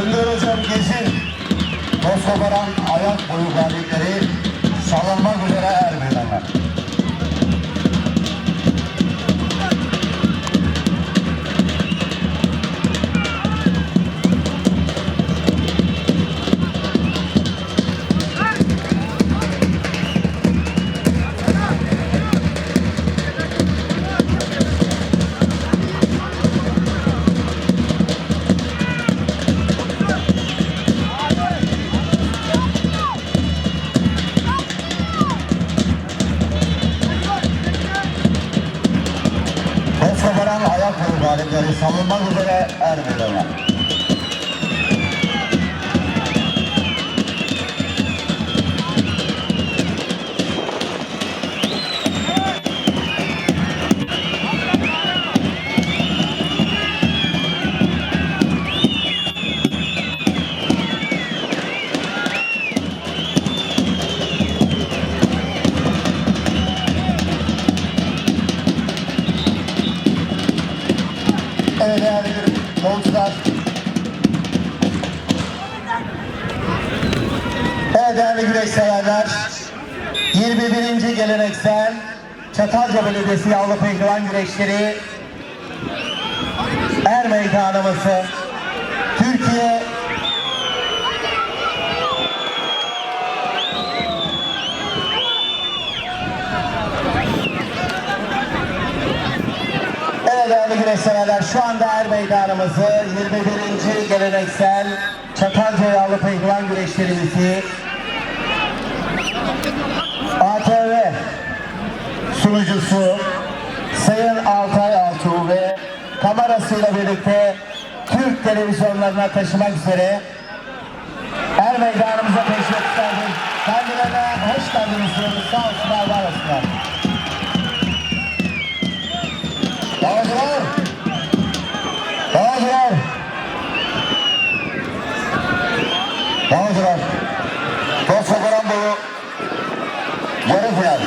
Önder Hocam Gezin, ayak boyu galipleri salınmak üzere Toskobaran ayak boyu galipleri salınmak üzere er Evet değerli güreş severler. 21. geleneksel Çatalca Belediyesi Yavru Pehlivan Güreşleri Er Meydanımızı Türkiye Evet değerli severler şu anda Er Meydanımızı 21. geleneksel Çatalca Yavru Pehlivan Güreşlerimizi sunucusu Sayın Altay Altuğ ve kamerasıyla birlikte Türk televizyonlarına taşımak üzere Er Meydanımıza teşrif isterdim. Kendilerine hoş geldiniz. Sağ olsunlar, var olsunlar. Bağcılar! Bağcılar! Bağcılar! Toz Fokaran boyu yarı final.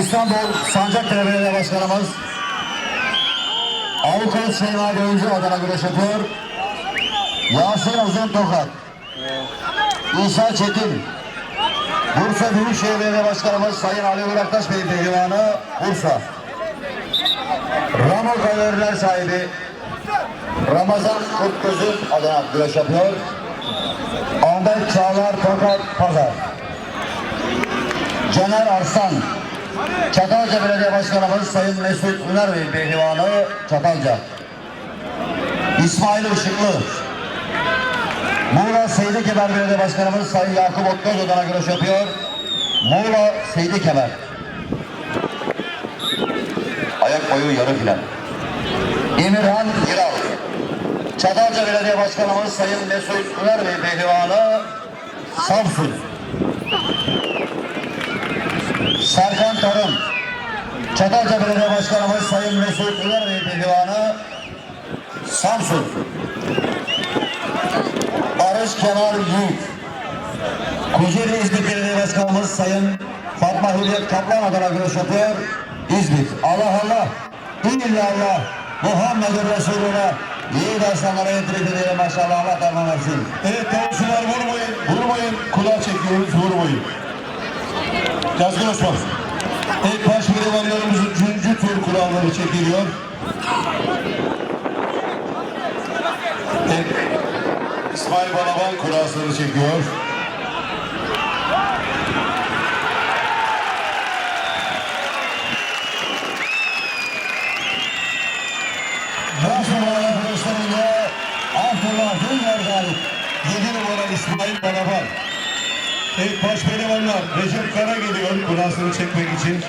İstanbul Sancaktepe Belediye Başkanımız Avukat Şeyma Gönücü adına güreş yapıyor. Yasin Uzun Tokat. İsa Çetin. Bursa Büyükşehir Belediye Başkanımız Sayın Ali Uğraktaş Bey Pehlivanı Bursa. Ramo Galeriler sahibi Ramazan Kurtgöz'ün adına güreş yapıyor. Ahmet Çağlar Tokat Pazar. Caner Arslan. Çatalca Belediye Başkanımız Sayın Mesut Üner Bey Pehlivanı Çatalca. İsmail Işıklı. Muğla Seydi Kemer Belediye Başkanımız Sayın Yakup Otkoz adına güreş yapıyor. Muğla Seydi Kemer. Ayak boyu yarı final. Emirhan Giral. Çatalca Belediye Başkanımız Sayın Mesut Üner Bey Pehlivanı Samsun. Serkan Tarım. Çatalca Belediye Başkanımız Sayın Mesut Üner Bey Pehlivanı Samsun. Barış Kemal Yiğit. Kocaeli İzmit Belediye Başkanımız Sayın Fatma Hürriyet Kaplan adına görüş yapıyor. İzmit. Allah Allah. İllallah. Muhammedun Resulullah. İyi dershanlara yetirik edelim maşallah. Allah versin. Evet tavsiyeler vurmayın, vurmayın. Kulağa çekiyoruz, vurmayın. Yazgın Osman. Evet baş pehlivanlarımızın üçüncü tur kuralları çekiliyor. Evet. İsmail Balaban kurasını çekiyor. Baş numaralı arkadaşlarıyla Abdullah Dünger galip. 7 numara İsmail Balaban. Evet baş pehlivanlar Recep Kara geliyor kurasını çekmek için.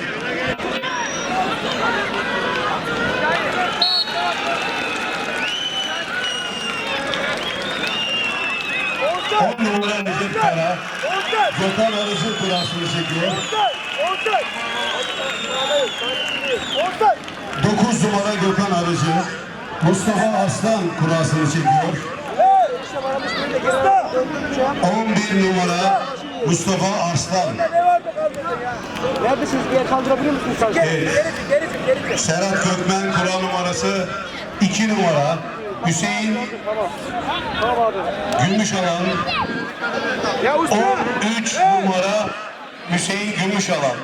On numara Recep Kara. Gökhan Arıcı kurasını çekiyor. 9 numara Gökhan Arıcı. Mustafa Aslan kurasını çekiyor. 11 numara Mustafa Arslan? Neredesiniz? Bir yer kaldırabilir misiniz. Gerici, gerici, gerici. Serhat Gökmen kural numarası 2 numara. Hüseyin. Gümüşalan Ya usta. 13 numara Hüseyin Gümüşalan.